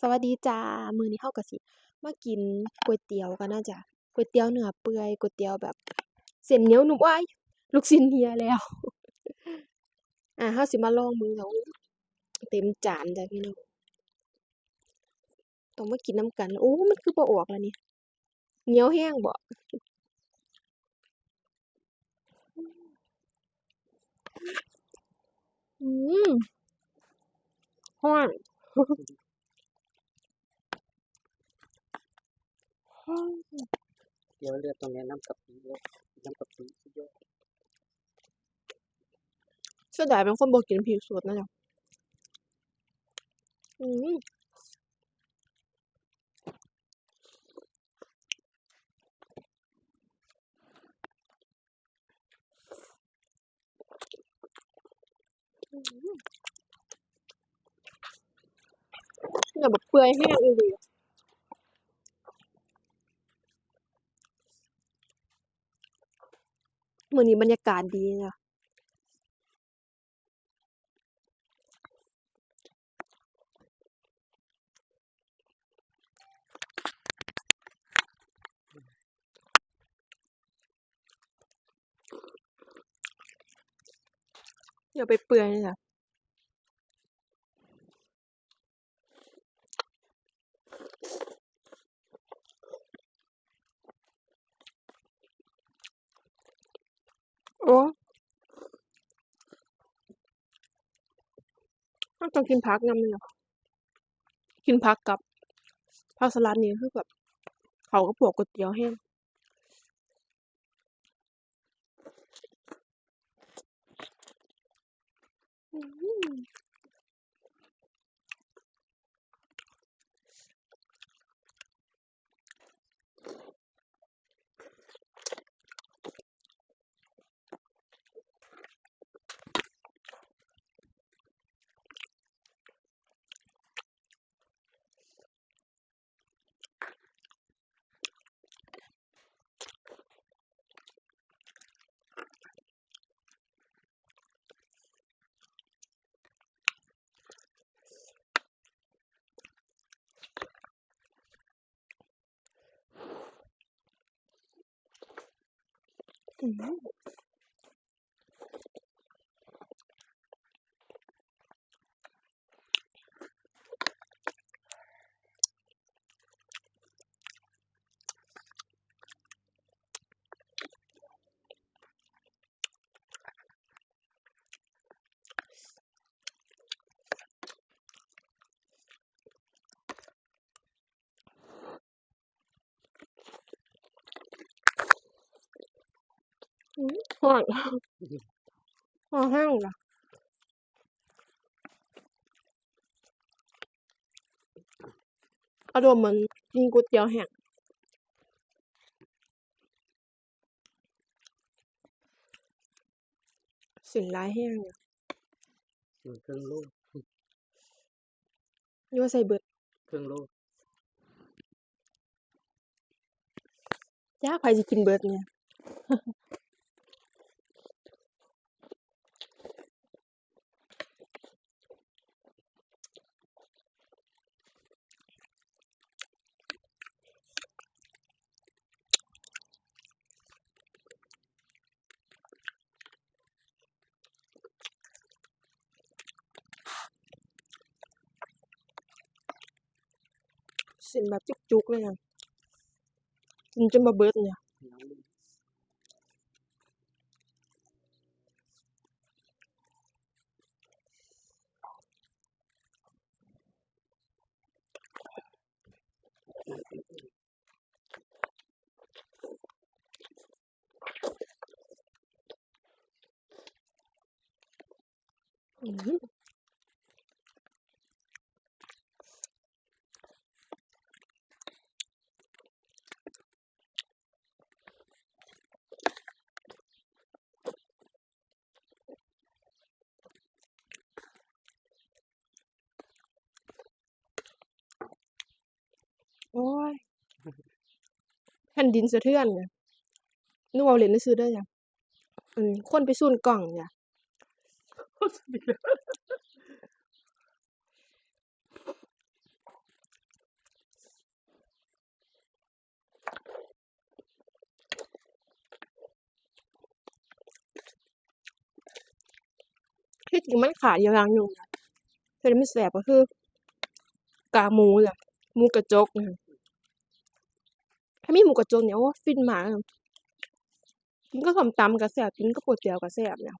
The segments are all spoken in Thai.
สวัสดีจ้า มื้อนี้เราก็สิมากินก๋วยเตี๋ยวกันนะจ้ะก๋วยเตี๋ยวเนื้อเปื่อยก๋วยเตี๋ยวแบบเส้นเหนียวหนุ่มว้ายลูกชิ้นเหี่ยแล้ว อ่าเราสิมาลองเบิ่งค่ะเต็มจานจ้ะพี่น้องต้องมากินน้ำกัน โอ้ มันคือบ่ออกแล้วนี่เหนียวแรงบ่อืมร้อนร้อน เดี๋ยวเรือดตรงนี้น้ำกะปิด้วยน้ำกะปิเยอะเสียดายเป็นคนบ่กินพริกสดนะจ๊ะอืมอื้อฮือเนื้อแบบเปื่อยแรงอีห มื้อนี้บรรยากาศดีจ้ะอย่าไปเปื่อยเลยจ้ะ โอ้ เราต้องกินผักนำเลยเหรอกินผักกับผักสลัดนี่คือแบบเขาก็ปวกก๋วยเตี๋ยวแรงอื้อ ฮื ออื้อฮืออือร้อนร้อนแรงจ้ะอารมณ์เหมือนกินก๋วยเตี๋ยวแห้งเส้นหลายแรงจ้ะถึงครึ่งโลหรือว่าใส่เบิดครึ่งโลจักไผสิกินเบิดเนี่ย ส้นแบบจุกๆเลยอะกินจนบ่เบิดเนี่ยน้ำอื้อ แผ่นดินสะเทือนเนี่ยนึกว่าเหรียญซื้อได้ยังอืมคนไปซูนกล่องจ้ะที่จริงมันขายยางอยู่แต่ไม่แสบก็คือกาหมูจ้ะหมูกระจกนะ ถ้ามีหมูกระจกเนี่ยโอ้ฟินมากกินกับส้มตำก็แซ่บกินกับก๋วยเตี๋ยวก็แซ่บแล้ว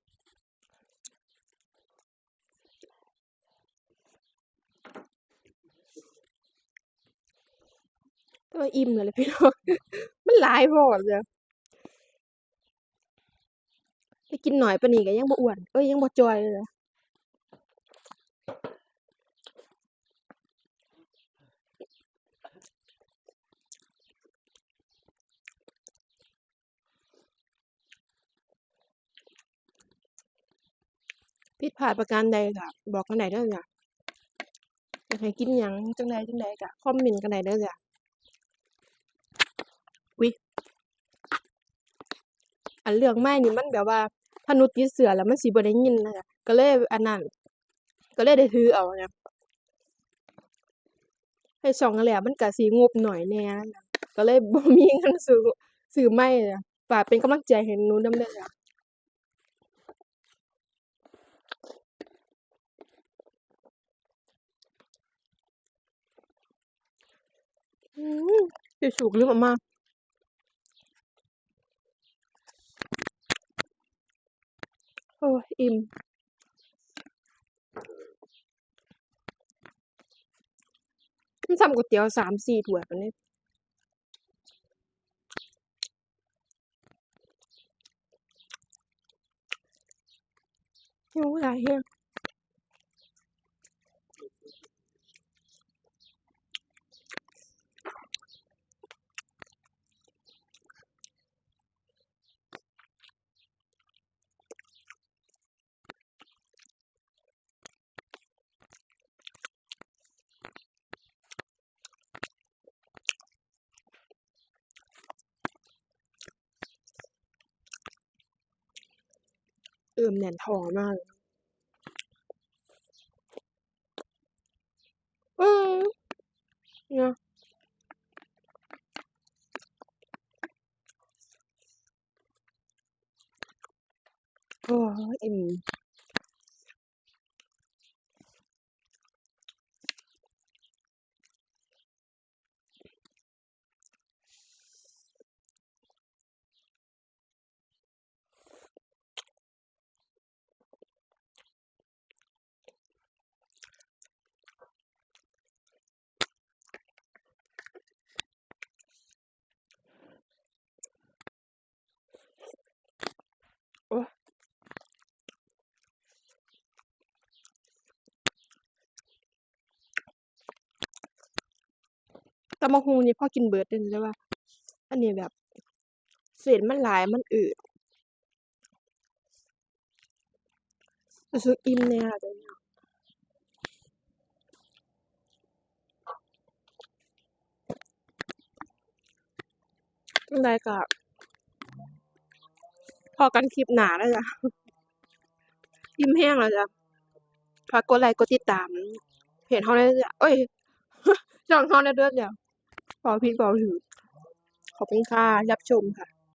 แต่ว่าอิ่มแล้วแหละพี่น้องมันหลายโพดจ้ะถ้ากินหน้อยปานนี้ก็ยังบ่อ้วนเอ๊ยยังบ่จอยเลย ผิดพลาดประการใดก็บอกกันได้เด้อจ้ะอยากให้กินหยังจั่งใดจั่งใดก็คอมเมนต์กันได้เด้อจ้ะอุ๊ยอันเรื่องไม้นี่มันแบบว่าถ้าหนูติดเสื้อแล้วมันสิบ่ได้ยินน่ะจ้ะก็เลยอันนั้นก็เลยได้ถือเอาจ้ะเฮ็ดช่องแรกมันก็สิงบน้อยแหน่จ้ะก็เลยบ่มีเงินซื้อซื้อไม้จ้ะฝากเป็นกำลังใจให้หนูนำเด้อ จะอืมทิชชู่ก็ลืมเอามาโอ้อิ่มมันสำก๋วยเตี๋ยว3-4ถ้วยปานนี้หิวหลายแรง มแน่นท้องมากเลย อืม เนาะ โอ้ย อิ่ม โอ๊ย ตำบักหุ่งนี่พอกินเบิดเดะนี่แต่ว่า อันนี้แบบเส้นมันหลายมันอืดรู้สึกอิ่มแหน่ล่ะตอนเนี้ยจั่งใดก็พ้อกันคลิปหนาเด้อจ้ะอิ่มแรงแล้วจ้ะฝากกดไลก์กดติดตามเพจเราได้เด้อจ้ะเอ๊ยช่องเราได้เด้อจ้ะ พอพี่บอกถึงขอบคุณค่ะ รับชมค่ะ